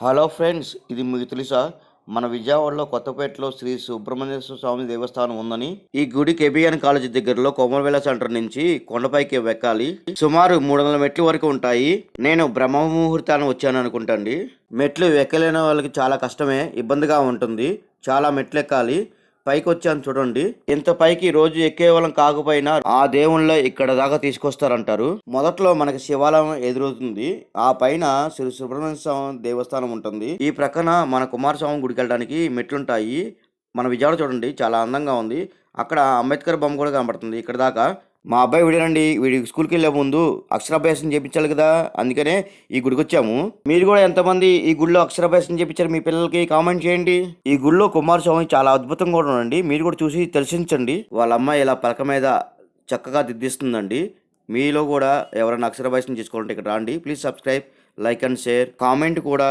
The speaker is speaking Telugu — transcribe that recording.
హలో ఫ్రెండ్స్ ఇది మీకు తెలుసా? మన విజయవాడలో కొత్తపేటలో శ్రీ సుబ్రహ్మణ్యేశ్వర స్వామి దేవస్థానం ఉందని ఈ గుడి కెబిఎన్ కాలేజీ దగ్గరలో కోమరవేల సెంటర్ నుంచి కొండపైకి ఎక్కాలి సుమారు మూడు వందల మెట్లు వరకు ఉంటాయి. నేను బ్రహ్మ ముహూర్తాన్ని వచ్చాను అనుకుంటండి. మెట్లు ఎక్కలేని వాళ్ళకి చాలా కష్టమే ఇబ్బందిగా ఉంటుంది. చాలా మెట్లు ఎక్కాలి. పైకి వచ్చాను చూడండి. ఇంత పైకి రోజు ఎక్కేవాళ్ళం కాకపోయినా ఆ దేవుళ్ళ ఇక్కడ దాకా తీసుకొస్తారంటారు. మొదట్లో మనకి శివాలయం ఎదురవుతుంది. ఆ పైన శ్రీ సుబ్రహ్మణ్య స్వామి దేవస్థానం ఉంటుంది. ఈ ప్రక్కన మన కుమారస్వామి గుడికి వెళ్ళడానికి మెట్లుంటాయి. మన విజయవాడ చూడండి చాలా అందంగా ఉంది. అక్కడ అంబేద్కర్ బొమ్మ కూడా కనబడుతుంది. ఇక్కడ దాకా మా అబ్బాయి వీడేనండి వీడి స్కూల్కి వెళ్ళే ముందు అక్షరాభ్యాసం చేయించాలి కదా అందుకనే ఈ గుడికి వచ్చాము. మీరు కూడా ఎంతమంది ఈ గుడిలో అక్షరాభ్యాసం చేయించారు మీ పిల్లలకి కామెంట్ చేయండి. ఈ గుడిలో కుమారస్వామి చాలా అద్భుతంగా కూడా ఉండండి మీరు కూడా చూసి దర్శించండి. వాళ్ళ అమ్మాయి ఇలా పలక మీద చక్కగా దిద్దిస్తుందండి. మీలో కూడా ఎవరైనా అక్షరాభ్యాసం చేసుకోవాలంటే ఇక్కడ రండి. Please subscribe like and share. Comment కూడా.